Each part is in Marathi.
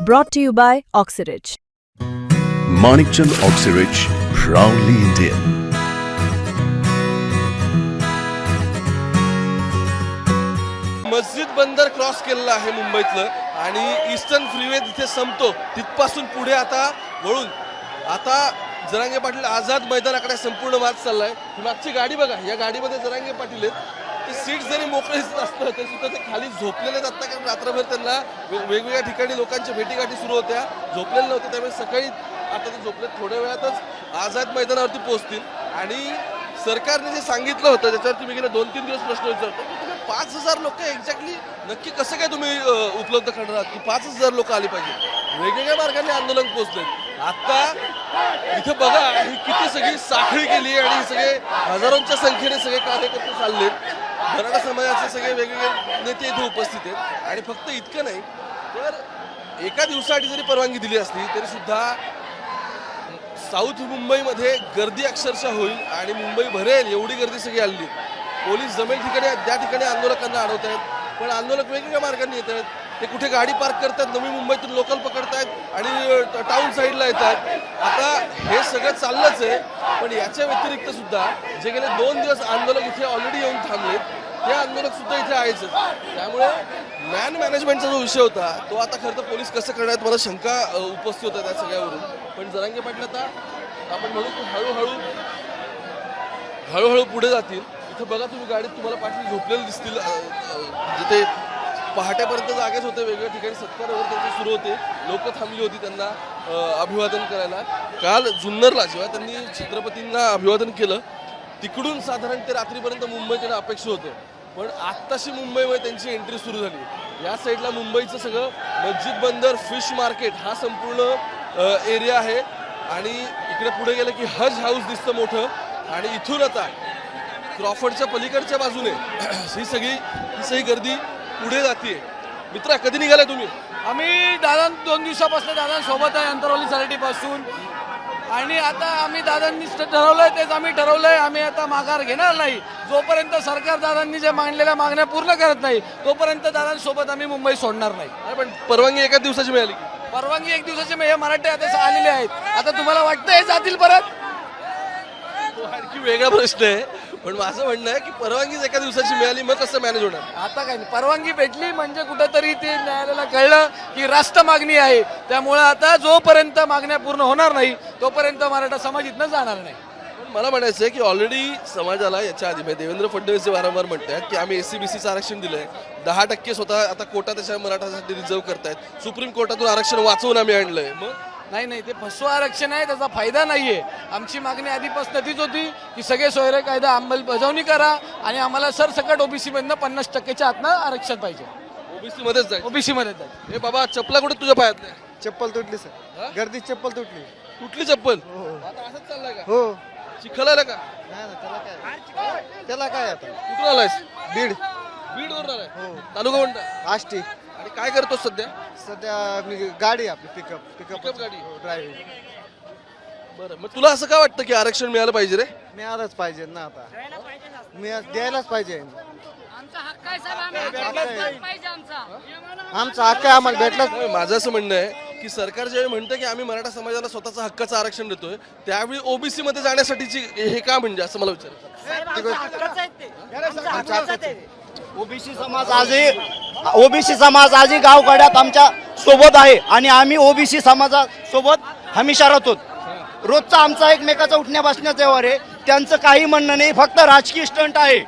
Brought to you by Oxyridge. Manikchand Oxyrich, proudly Indian. मस्जिद बंदर क्रॉस केलेलं आहे मुंबईतलं आणि ईस्टर्न फ्रीवे तिथे संपतो तिथपासून पुढे आता वळून आता जरांगे पाटील आझाद मैदानाकडे संपूर्ण मार्ग चाललाय ही मागची गाडी बघा या गाडीमध्ये जरांगे पाटील आहेत ते सीट जरी मोकळे असतं तरी सुद्धा ते खाली झोपलेले आहेत कारण रात्रभर त्यांना वेगवेगळ्या ठिकाणी लोकांच्या भेटीगाठी सुरू होत्या. झोपलेले नव्हते त्यामुळे सकाळी आता ते झोपले. थोड्या वेळातच आझाद मैदानावरती पोहोचतील. आणि सरकारने जे सांगितलं होतं त्याच्यावरती मी गेले दोन तीन दिवस प्रश्न विचारतो की तुम्ही पाच हजार लोक एक्झॅक्टली नक्की कसं काय तुम्ही उपलब्ध करणार आहात? की पाच हजार लोक आली पाहिजे? वेगवेगळ्या मार्गाने आंदोलन पोहोचले आता इथं बघा ही किती सगळी साखळी केली आणि सगळे हजारोंच्या संख्येने सगळे कार्यकर्ते चालले मराठा समाजाचे सगळे वेगवेगळे नेते इथे उपस्थित आहेत. आणि फक्त इतकं नाही तर एका दिवसासाठी जरी परवानगी दिली असली तरी सुद्धा साऊथ मुंबईमध्ये गर्दी अक्षरशः होईल आणि मुंबई भरेल एवढी गर्दी सगळी आली पोलीस जमेल ठिकाणी त्या ठिकाणी आंदोलकांना अडवत आहेत पण आंदोलक वेगवेगळ्या मार्गाने येत आहेत ते कुठे गाडी पार्क करतात नवी मुंबईतून लोकल पकडतायत आणि टाऊन साईडला येतात. आता हे सगळं चाललंच आहे पण याच्या व्यतिरिक्त सुद्धा जे गेले दोन दिवस आंदोलक इथे ऑलरेडी येऊन थांबलेत ते आंदोलक सुद्धा इथे आहेच. त्यामुळे मॅन मॅनेजमेंटचा जो विषय होता तो आता खरं तर पोलीस कसं करण्यात मला शंका उपस्थित होत्या त्या सगळ्यावरून. पण जरांगे पाटील आता आपण म्हणू की हळूहळू हळूहळू पुढे जातील. इथं बघा तुम्ही गाडीत तुम्हाला पाटील झोपलेले दिसतील जिथे पहाटेपर्यंत जागेच होते वेगवेगळ्या ठिकाणी सत्कार वगैरे त्यांचे सुरू होते. लोक थांबली होती त्यांना अभिवादन करायला. काल जुन्नरला जेव्हा त्यांनी छत्रपतींना अभिवादन केलं तिकडून साधारण ते रात्रीपर्यंत मुंबई त्यांना अपेक्षा होतं. पण आत्ताशी मुंबईमध्ये त्यांची एंट्री सुरू झाली. या साईडला मुंबईचं सगळं मस्जिद बंदर फिश मार्केट हा संपूर्ण एरिया आहे. आणि इकडे पुढे गेलं की हज हाऊस दिसतं मोठं. आणि इथून आता क्रॉफर्डच्या पलीकडच्या बाजूने ही सगळी ही सगळी गर्दी पुढे जाते मित्रा कधी निघाला तुम्ही? आम्ही दादा दोन दिवसापासून दादांसोबत आहे अंतरवली चारिटीपासून आणि आता आम्ही दादांनी ठरवलंय तेच आम्ही ठरवलंय. आम्ही आता माघार घेणार नाही. जोपर्यंत सरकार दादांनी जे मांडलेल्या मागण्या पूर्ण करत नाही तोपर्यंत दादांसोबत आम्ही मुंबई सोडणार नाही. अरे पण परवानगी एका दिवसाची मिळाली की? परवानगी एक दिवसाचे हे मराठे आता आलेले आहेत. आता तुम्हाला वाटतं हे जातील परत? तो आणखी वेगळा प्रश्न आहे. पण माझं म्हणणं आहे की परवानगीच एका दिवसाची मिळाली मग कसं मॅनेज होणार? आता काय नाही परवानगी भेटली म्हणजे कुठंतरी ते न्यायालयाला कळलं की राष्ट्र मागणी आहे. त्यामुळं आता जोपर्यंत मागण्या पूर्ण होणार नाही तोपर्यंत मराठा समाज इथनं जाणार नाही. पण मला म्हणायचं आहे की ऑलरेडी समाजाला याच्या आधी म्हणजे देवेंद्र फडणवीस जे वारंवार म्हणतात की आम्ही एसीबीसीचं आरक्षण दिलंय. दहा टक्के स्वतः आता कोटा त्याच्या मराठासाठी रिझर्व करतायत. सुप्रीम कोर्टातून आरक्षण वाचवून आम्ही आणलंय. मग नाही नाही ते फसवं आरक्षण आहे त्याचा फायदा नाहीये. आमची मागणी आधीपासून तीच होती की सगळे सोयरे कायदा अंमलबजावणी करा आणि आम्हाला सरसकट ओबीसी मधनं पन्नास टक्क्याच्या आतनं आरक्षण पाहिजे. ओबीसी मध्येच जायचं. ओबीसी मध्ये जायचं. हे बाबा चपला कुठे तुझ्या पायातल्या चप्पल तुटली हा? सर गर्दीत चप्पल तुटली. कुठली चप्पल? हो आता असंच चाललंय का? हो. चिखल आला का? नाही ना त्याला काय? त्याला काय आता? कुठून आलायस? बीड. बीड वरून आलाय? हो. तालुका म्हणता आष्टी. आणि काय करतो सध्या? सध्या मी गाडी आपली पिकअप पिकअप Pickup गाडी? ड्रायव्हिंग बरं मग तुला असं का वाटतं की आरक्षण मिळालं पाहिजे रे? मिळालंच पाहिजे ना आता. मिळा द्यायलाच पाहिजे. आमचा हक्क आहे साहेब आम्ही हक्क पाहिजे. आमचा. आमचा हक्क आहे आम्हाला भेटलाच नाही, माझं असं म्हणणं आहे की सरकार ज्यावेळी म्हणतं की आम्ही मराठा समाजाला स्वतःचं हक्काचं आरक्षण देतोय त्यावेळी ओबीसी मध्ये जाण्यासाठीची हे का म्हणजे असं मला विचारायचं. ओबीसी समाज आजही ओबीसी समाज आजही गावगाड्यात आमच्यासोबत आहे आणि आम्ही ओबीसी समाजासोबत हमेशा राहतो. रोजचा आमचा एकमेकाचा उठण्या बसण्याचा व्यवहार आहे. त्यांचं काही म्हणणं नाही फक्त राजकीय स्टंट आहे.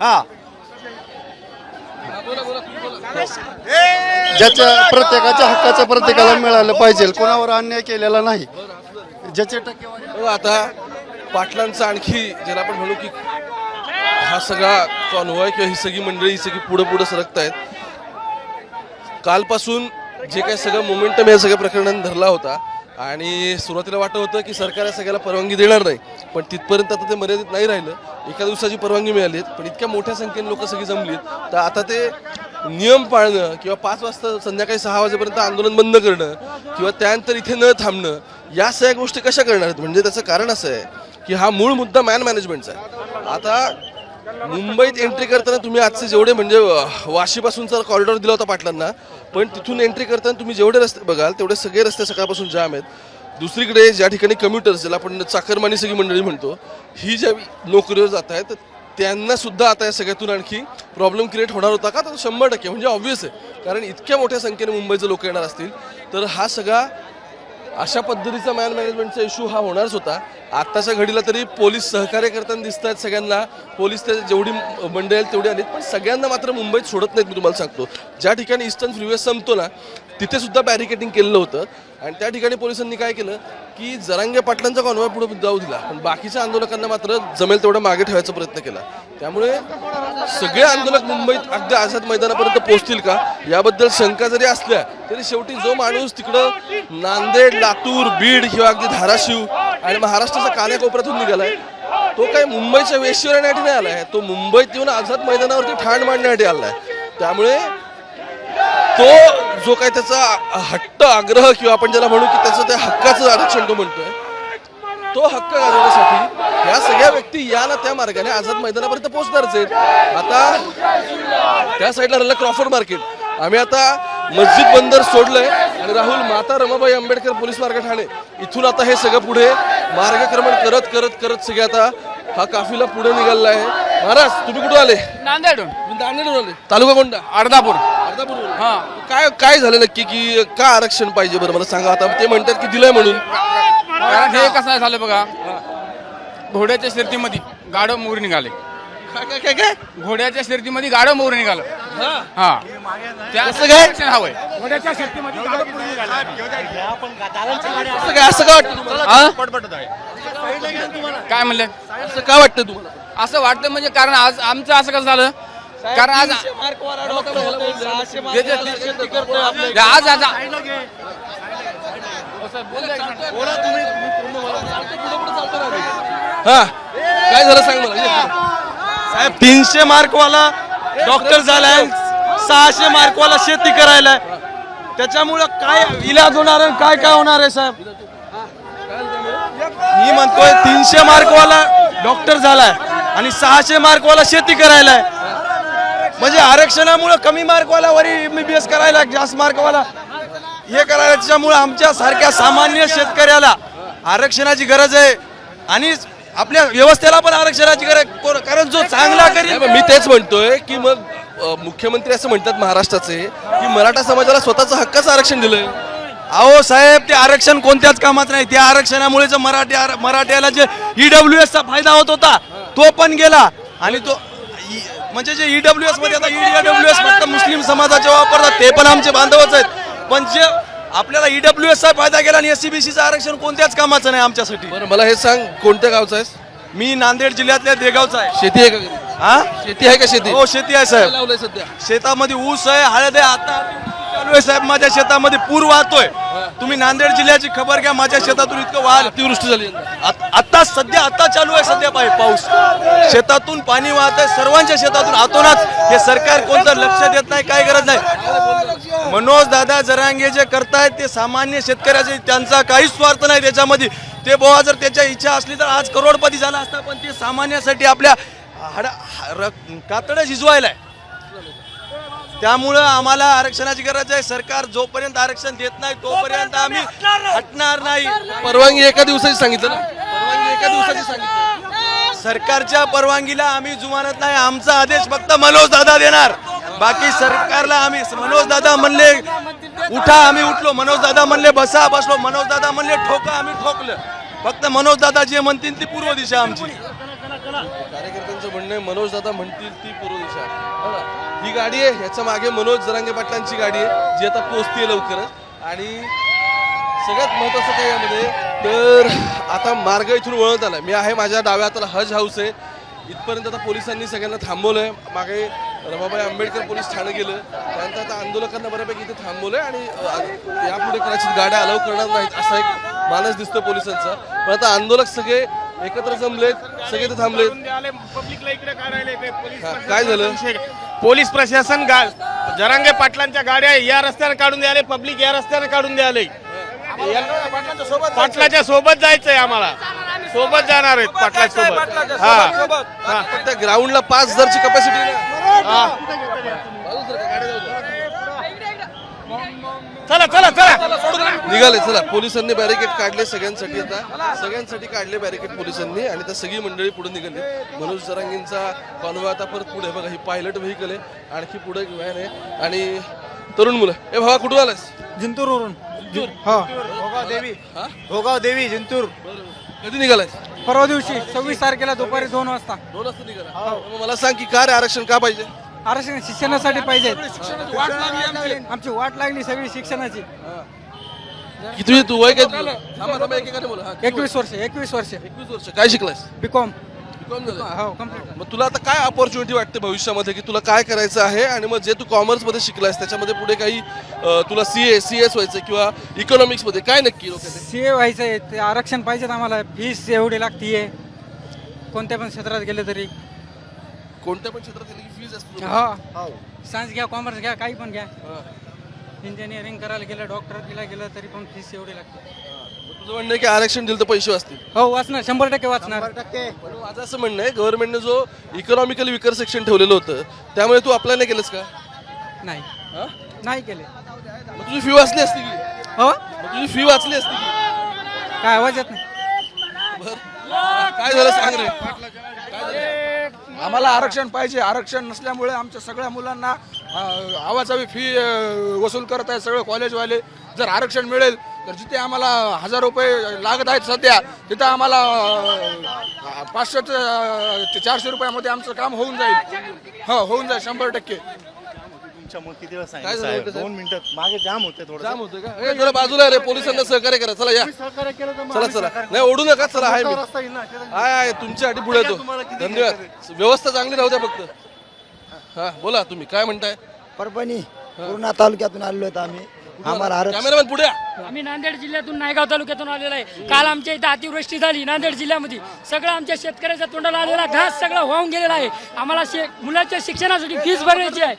हा. ज्याच्या प्रत्येकाच्या हक्काचं प्रत्येकाला मिळालं पाहिजे कोणावर अन्याय केलेला नाही. ज्याचे टक्केवारी हो, आता पाटलांचा आणखी ज्याला आपण म्हणू की हा सगळा कॉन्वॉय किंवा ही सगळी मंडळी ही सगळी पुढं पुढे सरकत आहेत. कालपासून जे काही सगळं मोमेंटम या सगळ्या प्रकरणाने धरला होता आणि सुरुवातीला वाटत होतं की सरकार या सगळ्याला परवानगी देणार नाही पण तिथपर्यंत आता ते मर्यादित नाही राहिलं. एका दिवसाची परवानगी मिळाली पण इतक्या मोठ्या संख्येने लोक सगळी जमलीत तर आता ते नियम पाळणं किंवा पाच वाजता संध्याकाळी सहा वाजेपर्यंत आंदोलन बंद करणं किंवा त्यानंतर इथे न थांबणं या सगळ्या गोष्टी कशा करणार आहेत? म्हणजे त्याचं कारण असं आहे की हा मूळ मुद्दा मॅन मॅनेजमेंटचा आहे. आता मुंबईत एंट्री करताना तुम्ही आजचे जेवढे म्हणजे वाशीपासूनचा कॉरिडॉर दिला होता पाटलांना पण तिथून एंट्री करताना तुम्ही जेवढे रस्ते बघाल तेवढे सगळे रस्ते सकाळपासून जाम आहेत. दुसरीकडे ज्या ठिकाणी कम्युटर्स ज्याला आपण चाकरमानी सगळी मंडळी म्हणतो ही ज्या नोकरीवर जात आहेत त्यांना सुद्धा आता या सगळ्यातून आणखी प्रॉब्लेम क्रिएट होणार होता का? तर शंभर टक्के म्हणजे ऑब्व्हियस आहे. कारण इतक्या मोठ्या संख्येने मुंबईचे लोक येणार असतील. तर हा सगळा अशा पद्धतीचा मॅन मॅनेजमेंटचा इश्यू हा होणारच होता. आत्ताच्या घडीला तरी पोलीस सहकार्य करताना दिसत आहेत सगळ्यांना. पोलीस ते जेवढी मंडळी आहेत तेवढी आलीत पण सगळ्यांना मात्र मुंबईत सोडत नाहीत मी तुम्हाला सांगतो. ज्या ठिकाणी ईस्टर्न फ्रीवे संपतो ना तिथे सुद्धा बॅरिकेटिंग केलेलं होतं. आणि त्या ठिकाणी पोलिसांनी काय केलं की जरांगे पाटलांचा कॉन्वॉय पुढे जाऊ दिला. पण बाकीच्या आंदोलकांना मात्र जमेल तेवढं मागे ठेवायचा प्रयत्न केला. त्यामुळे सगळे आंदोलक मुंबईत अगदी आझाद मैदानापर्यंत पोहोचतील का? याबद्दल शंका जरी असल्या तरी शेवटी जो माणूस तिकडं नांदेड लातूर बीड किंवा अगदी धाराशिव आणि महाराष्ट्राच्या कान्याकोपऱ्यातून निघालाय तो काय मुंबईच्या वेशीवर नाही आलाय. तो मुंबईत येऊन आझाद मैदानावरती ठाण मांडण्यासाठी आलाय. त्यामुळे तो जो काही त्याचा हट्ट आग्रह किंवा आपण ज्याला म्हणू की त्याचं त्या हक्काचं आरक्षण तो म्हणतोय तो हक्क गाजवण्यासाठी ह्या सगळ्या व्यक्ती या ना त्या मार्गाने आझाद मैदानापर्यंत पोहोचणारच आहेत. आता त्या साईडला राहिलं क्रॉफर्ड मार्केट आम्ही आता मस्जिद बंदर सोडलंय आणि राहुल माता रमाबाई आंबेडकर पोलीस मार्ग ठाणे इथून आता हे सगळं पुढे मार्गक्रमण करत करत करत सगळे आता हा काफिला पुढे निघालेला आहे. महाराज तुम्ही कुठून आले? नांदेडून तुम्ही नांदेडहून आले. तालुका कोणता? अर्धापूर. हा. काय काय झालं नक्की की का आरक्षण पाहिजे बरं? मला सांगा आता. ते म्हणतात की दिलंय म्हणून. कारण हे कसं झालं बघा. घोड्याच्या शर्तीमध्ये गाडं मोर निघाले. काय काय काय काय? घोड्याच्या शर्तीमध्ये गाडं मोर निघालं. हा. त्या कसं काय? आरक्षण हवंय असं काय असं काय वाटतं तुम्हाला? हा? काय म्हणलं? असं काय वाटतं तुम्हाला? असं वाटतं म्हणजे कारण आज आमचं असं कसं झालं? कारण आज आज आज हा काय झालं सांग मला. साहेब तीनशे मार्कवाला डॉक्टर झालाय सहाशे मार्कवाला शेती करायला त्याच्यामुळं काय इलाज होणार आहे काय काय होणार आहे साहेब? मी म्हणतोय तीनशे मार्कवाला डॉक्टर झालाय आणि सहाशे मार्कवाला शेती करायला आहे म्हणजे आरक्षणामुळं कमी मार्कवाला वरी एम बी बी एस करायला जास्त मार्कवाला. हे करायला त्याच्यामुळं आमच्या सारख्या सामान्य शेतकऱ्याला आरक्षणाची गरज आहे. आणि आपल्या व्यवस्थेला पण आरक्षणाची गरज कारण जो चांगला करील मी तेच म्हणतोय की मग मुख्यमंत्री असं म्हणतात महाराष्ट्राचे की मराठा समाजाला स्वतःचं हक्काचं आरक्षण दिलंय. अहो साहेब ते आरक्षण कोणत्याच कामात नाही. त्या आरक्षणामुळे जो मराठी मराठ्याला जे ईडब्ल्यू एस चा फायदा होत होता तो पण गेला. आणि तो म्हणजे जे ईडब्ल्यू एसमध्ये आता ईडब्ल्यू एस फक्त मुस्लिम समाजाचे वापरतात ते पण आमचे बांधवच आहेत. पण जे आपल्याला ईडब्ल्यू एस चा फायदा गेला आणि एससीबीसी चं आरक्षण कोणत्याच कामाचं नाही आमच्यासाठी. बरं मला हे सांग कोणत्या गावचा आहेस? मी नांदेड जिल्ह्यातल्या देगावचा आहे. शेती आहे का घरी? हा? शेती आहे का शेती? हो शेती आहे काय साहेब लावलंय सध्या? शेतामध्ये ऊस आहे हळद आहे आता चालू आहे साहेब. माझ्या शेतामध्ये पूर वाहतोय. तुम्ही नांदेड जिल्ह्याची खबर घ्या माझ्या शेतातून इतकं वाहल अतिवृष्टी झाली यंदा. आत- आता सध्या आता चालू आहे सध्या पाहि- पाऊस. शेतातून पाणी वाहत आहे सर्वांच्या शेतातून आतोनाच. हे सरकार कोणतं लक्ष देत नाही काय गरज नाही. मनोज दादा जरांगे जे करतायत ते सामान्य शेतकऱ्याचे त्यांचा काहीच स्वार्थ नाही त्याच्यामध्ये. ते बोवा जर त्याच्या इच्छा असली तर आज करोडपती झाला असता पण ते सामान्यासाठी आपल्या हाडा कातडं आहे त्यामुळं आम्हाला आरक्षणाची गरज आहे. सरकार जोपर्यंत आरक्षण देत नाही तोपर्यंत आम्ही हटणार नाही. परवानगी एका दिवसाची सांगितलं ना? एका दिवसाची सांगितलं. सरकारच्या परवानगीला आम्ही जुमानत नाही आमचा आदेश फक्त मनोज दादा देणार. बाकी सरकारला आम्ही मनोज दादा म्हणले उठा आम्ही उठलो. मनोज दादा म्हणले बसा बसलो. मनोज दादा म्हणले ठोका आम्ही ठोकलं. फक्त मनोज दादा जे म्हणतील ती पूर्व दिशा आमची. कार्यकर्त्यांचं म्हणणं आहे मनोज दादा म्हणतील ती पूर्व दिशा. हो ना? ही गाडी आहे ह्याच्या मागे मनोज जरांगे पाटलांची गाडी आहे जी आता पोहोचते लवकरच. आणि सगळ्यात महत्वाचं काय यामध्ये तर आता मार्ग इथून वळत आला मी आहे माझ्या डाव्या हाताला हज हाऊस आहे. इथपर्यंत आता पोलिसांनी सगळ्यांना थांबवलंय. मागे रमाबाई आंबेडकर पोलीस ठाणे गेलं. त्यानंतर आता आंदोलकांना बऱ्यापैकी इथे थांबवलंय आणि यापुढे कदाचित गाड्या अलाव करणार नाहीत असा एक मानस दिसतो पोलिसांचा. पण आता आंदोलक सगळे एकत्र जमलेत सगळे इथे थांबलेत. पब्लिकला इकडे काढायला काय झालं? पोलीस प्रशासन गा जरांगे पाटलांच्या गाड्या या रस्त्याने काढून द्यायला पब्लिक या रस्त्याने काढून द्यायला. पाटलाच्या सोबत जायचंय. आम्हाला. सोबत जाणार आहेत पाटला सोबत. हा. हा. त्या ग्राउंडला पाच हजारची कपॅसिटी हा. चला चला चला. निघाले चला. पोलिसांनी बॅरिकेड काढले सगळ्यांसाठी आता. सगळ्यांसाठी काढले बॅरिकेड पोलिसांनी. आणि त्या सगळी मंडळी पुढे निघाली. मनोज जरांगींचा कॉन्वॉय आता परत पुढे. बघा ही पायलट व्हेकल आहे. आणखी पुढे व्हॅन आहे. आणि तरुण मुलं. ए भावा कुठून आलास जिंतूरवरून. हा. भोगाव देवी. हा? भोगाव देवी जिंतूर. कधी निघालाय परवा दिवशी सव्वीस तारखेला दुपारी दोन वाजता. दोन वाजता निघाला. मग मला सांग की का रे आरक्षण का पाहिजे? आरक्षण शिक्षणासाठी पाहिजे. वाट लागली आमची. आमची वाट लागली सगळी शिक्षणाची. किती तू वय काय तुझं? थांबा, थांबा, एकेकाने बोला. हा, किती एकवीस वर्ष? एकवीस वर्ष? एकवीस वर्ष. काय शिकलायस? बी कॉम हो कंप्लीट मग तुला आता काय ऑपॉर्च्युनिटी वाटते भविष्यामध्ये की तुला काय करायचं आहे? आणि मग जे तू कॉमर्समध्ये शिकलायस त्याच्यामध्ये पुढे काही अं, तुला सी ए सी एस व्हायचं किंवा इकॉनॉमिक्समध्ये काय नक्की डोक्यात आहे? सी ए व्हायचं आहे ते आरक्षण पाहिजेत आम्हाला. फीस एवढी लागतीये. कोणत्या पण क्षेत्रात गेले तरी. कोणत्या पण क्षेत्रात फीज असते हा. सायन्स घ्या कॉमर्स घ्या काही पण घ्या. हा. इंजिनिअरिंग करायला गेलं डॉक्टर केला गेलं तरी पण फीस एवढी लागते. तुझं म्हणणं आहे की आरक्षण दिलं तर पैसे वाचतील? हो वाचणार शंभर टक्के वाचणार. पण माझं असं म्हणणं आहे गव्हर्नमेंटने जो इकॉनॉमिकली विकर सेक्शन ठेवलेलं होतं त्यामुळे तू अप्लाय नाही केलंस का? नाही. हा? नाही केले. मग तुझी फी वाचली असती की? हो? मग तुझी फी वाचली असती की? काय आवाज येत नाही? बरं. काय झालं सांग रे? आम्हाला आरक्षण पाहिजे. आरक्षण नसल्यामुळे आमच्या सगळ्या मुलांना आवाजावी फी वसूल करत आहे सगळे कॉलेजवाले जर आरक्षण मिळेल तर जिथे आम्हाला हजार रुपये लागत आहेत सध्या तिथं आम्हाला पाचशे ते ते चारशे रुपयामध्ये आमचं काम होऊन जाईल. हो होऊन जाईल शंभर टक्के. किती वेळा काय झालं होतं साहेब? दोन मिनिटं मागे जाम होते थोडं जाम होतं का? ए, जरा बाजूला रे पोलिसांना सहकार्य करा. चला या. चला चला. नाही ओढू नका चला आहे मी. आहे आहे तुमच्यासाठी पुढे येतो धन्यवाद. व्यवस्था चांगली राहू द्या फक्त. हा बोला तुम्ही काय म्हणताय? परभणी पूर्णा तालुक्यातून आलेलो आहेत आम्ही. आम्हाला आरक्षण कॅमेरामॅन पुढे या. आम्ही नांदेड जिल्ह्यातून नायगाव तालुक्यातून आलेला आहे. काल आमच्या इथं अतिवृष्टी झाली नांदेड जिल्ह्यामध्ये. सगळं आमच्या शेतकऱ्याच्या तोंडाला आलेला घास सगळं वाहून गेलेला आहे. आम्हाला शे मुलाच्या शिक्षणासाठी फीस भरायची आहे.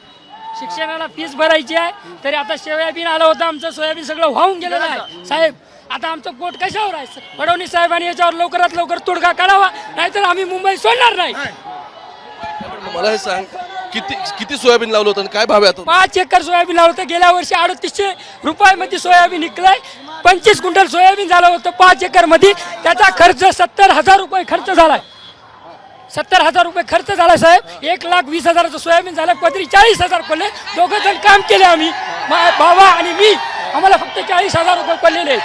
शिक्षणाला फीस भरायची आहे. तरी आता सोयाबीन आलं होतं आमचं सोयाबीन सगळं वाहून गेलेलं आहे. साहेब आता आमचं पोट कशावर आहे? फडणवीस साहेबांनी याच्यावर लवकरात लवकर तोडगा काढावा नाहीतर आम्ही मुंबई सोडणार नाही. मला हे सांग किती किती सोयाबीन लावलं होतं आणि काय भाव आहे आता? पाच एकर सोयाबीन लावलं होतं गेल्या वर्षी अडतीसशे रुपयामध्ये सोयाबीन निघलंय. पंचवीस क्विंटल सोयाबीन झालं होतं पाच एकरमध्ये. त्याचा खर्च सत्तर हजार रुपये खर्च झालाय. सत्तर हजार रुपये खर्च झाला साहेब. एक लाख वीस हजाराचं सोयाबीन झालं पदरी चाळीस हजार पडले. दोघं जण काम केले आम्ही. बाबा आणि मी आम्हाला फक्त चाळीस हजार रुपये पडलेले.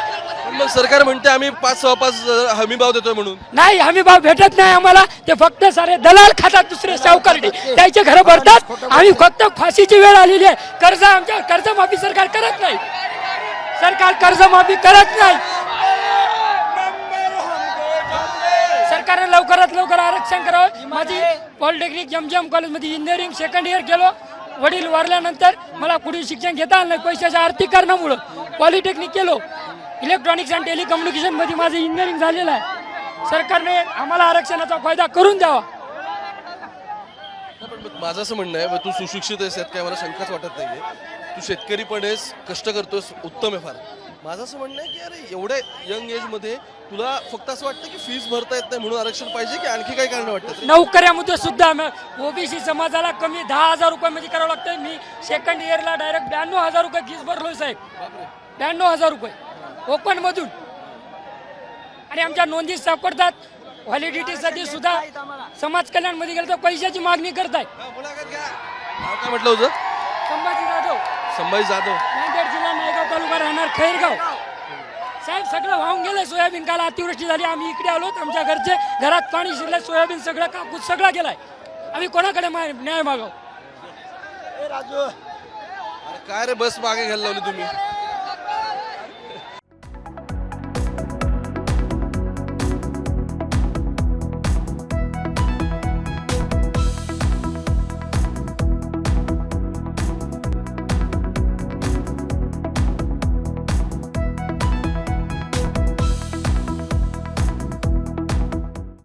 मग सरकार म्हणते आम्ही पाच सहा पाच हमी भाव देतोय म्हणून. नाही हमी भाव भेटत नाही आम्हाला. ते फक्त सारे दलाल खातात दुसरे सावकारडे त्याचे घरं भरतात. आम्ही फक्त फाशीची वेळ आलेली आहे. कर्ज आमच्या कर्जमाफी सरकार करत नाही. सरकार कर्जमाफी करत नाही. सरकारने लवकरात लवकर आरक्षण करावं. माझी पॉलिटेक्निक जमजम कॉलेजमध्ये इंजिनिअरिंग सेकंड इयर केलो. वडील वारल्यानंतर मला पुढील शिक्षण घेता आलं नाही. पैशाच्या आर्थिक कारणामुळं पॉलिटेक्निक केलो. इलेक्ट्रॉनिक्स अँड टेलिकम्युनिकेशनमध्ये माझं इंजिनिअरिंग झालेलं आहे. सरकारने आम्हाला आरक्षणाचा फायदा करून द्यावा. माझं असं म्हणणं आहे मग तू सुशिक्षित आहेस यात काय मला शंकाच वाटत नाही तू शेतकरी पण आहेस कष्ट करतोस उत्तम आहे फार. माझं असं म्हणणं आहे की अरे एवढ्या यंग एजमध्ये तुला फक्त असं वाटतं की फीस भरता येत नाही म्हणून आरक्षण पाहिजे की आणखी काही कारण वाटतं नोकऱ्यामध्ये सुद्धा ओबीसी समाजाला कमी दहा हजार रुपयामध्ये करावं लागतं मी सेकंड इयरला डायरेक्ट ब्याण्णव हजार रुपये फीस भरलोय साहेब. ब्याण्णव हजार रुपये. ओपन मधून आणि आमच्या नोंदी सापडतात. व्हॅलिडिटीसाठी सुद्धा समाज कल्याणमध्ये गेलं तर पैशाची मागणी करताय. काय म्हटलं होतं? संभाजी जाधव. संभाजी जाधव. नांदेड जिल्हा तालुका राहणार खैरगाव. साहेब सगळं वाहून गेलं सोयाबीन काल अतिवृष्टी झाली. आम्ही इकडे आलो आमच्या घरचे घरात पाणी शिरलं सोयाबीन सगळं कापूस सगळा गेलाय. आम्ही कोणाकडे मा- न्याय मागाव? अरे काय रे बस मागे घ्यायला लावली तुम्ही?